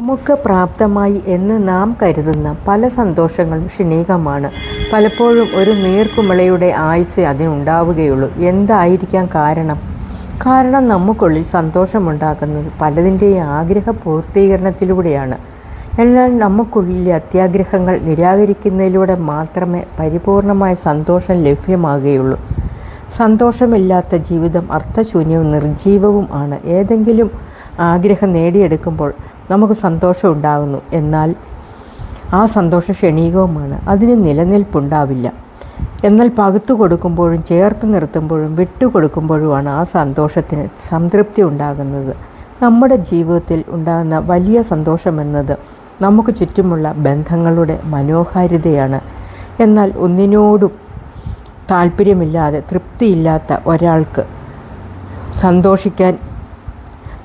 നമുക്ക് പ്രാപ്തമായി എന്ന് നാം കരുതുന്ന പല സന്തോഷങ്ങളും ക്ഷണികമാണ്. പലപ്പോഴും ഒരു നീർക്കുമിളയുടെ ആയുസ് അതിനുണ്ടാവുകയുള്ളൂ. എന്തായിരിക്കാം കാരണം? കാരണം നമുക്കുള്ളിൽ സന്തോഷമുണ്ടാക്കുന്നത് പലതിന്റെയും ആഗ്രഹ പൂർത്തീകരണത്തിലൂടെയാണ്. എന്നാൽ നമുക്കുള്ളിലെ അത്യാഗ്രഹങ്ങൾ നിരാകരിക്കുന്നതിലൂടെ മാത്രമേ പരിപൂർണമായ സന്തോഷം ലഭ്യമാകുകയുള്ളൂ. സന്തോഷമില്ലാത്ത ജീവിതം അർത്ഥശൂന്യവും നിർജീവവും ആണ്. ഏതെങ്കിലും ആഗ്രഹം നേടിയെടുക്കുമ്പോൾ നമുക്ക് സന്തോഷം ഉണ്ടാകുന്നു. എന്നാൽ ആ സന്തോഷം ക്ഷണീകവുമാണ്. അതിന് നിലനിൽപ്പുണ്ടാവില്ല. എന്നാൽ പകുത്തു കൊടുക്കുമ്പോഴും ചേർത്ത് നിർത്തുമ്പോഴും വിട്ടുകൊടുക്കുമ്പോഴുമാണ് ആ സന്തോഷത്തിന് സംതൃപ്തി ഉണ്ടാകുന്നത്. നമ്മുടെ ജീവിതത്തിൽ ഉണ്ടാകുന്ന വലിയ സന്തോഷമെന്നത് നമുക്ക് ചുറ്റുമുള്ള ബന്ധങ്ങളുടെ മനോഹാരിതയാണ്. എന്നാൽ ഒന്നിനോടും താല്പര്യമില്ലാതെ തൃപ്തിയില്ലാത്ത ഒരാൾക്ക് സന്തോഷിക്കാൻ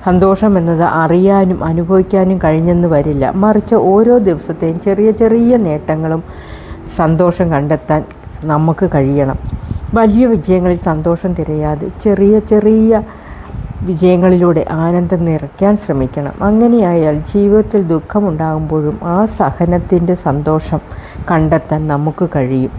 സന്തോഷം എന്നത് അറിയാനും അനുഭവിക്കാനും കഴിഞ്ഞെന്ന് വരില്ല. മറിച്ച് ഓരോ ദിവസത്തെയും ചെറിയ ചെറിയ നേട്ടങ്ങളും സന്തോഷം കണ്ടെത്താൻ നമുക്ക് കഴിയണം. വലിയ വിജയങ്ങളിൽ സന്തോഷം തിരയാതെ ചെറിയ ചെറിയ വിജയങ്ങളിലൂടെ ആനന്ദം നിറയ്ക്കാൻ ശ്രമിക്കണം. അങ്ങനെയായാൽ ജീവിതത്തിൽ ദുഃഖമുണ്ടാകുമ്പോഴും ആ സഹനത്തിന്റെ സന്തോഷം കണ്ടെത്താൻ നമുക്ക് കഴിയും.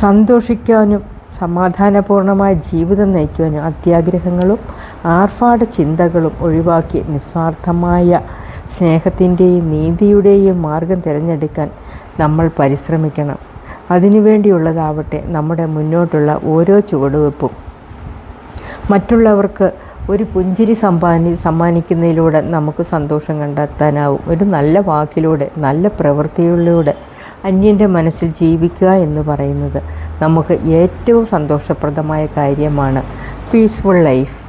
സന്തോഷിക്കാനും സമാധാനപൂർണമായ ജീവിതം നയിക്കുവാനും അത്യാഗ്രഹങ്ങളും ആർഭാട ചിന്തകളും ഒഴിവാക്കി നിസ്വാർത്ഥമായ സ്നേഹത്തിന്റെയും നീതിയുടെയും മാർഗം തിരഞ്ഞെടുക്കാൻ നമ്മൾ പരിശ്രമിക്കണം. അതിനുവേണ്ടിയുള്ളതാവട്ടെ നമ്മുടെ മുന്നോട്ടുള്ള ഓരോ ചുവടുവെപ്പും മറ്റുള്ളവർക്ക് ഒരു പുഞ്ചിരി സമ്പാനി സമ്മാനിക്കുന്നതിലൂടെ നമുക്ക് സന്തോഷം കണ്ടെത്താനാവും. ഒരു നല്ല വാക്കിലൂടെ നല്ല പ്രവൃത്തിയിലൂടെ അന്യന്റെ മനസ്സിൽ ജീവിക്കുക എന്ന് പറയുന്നത് നമുക്ക് ഏറ്റവും സന്തോഷപ്രദമായ കാര്യമാണ്. Peaceful life.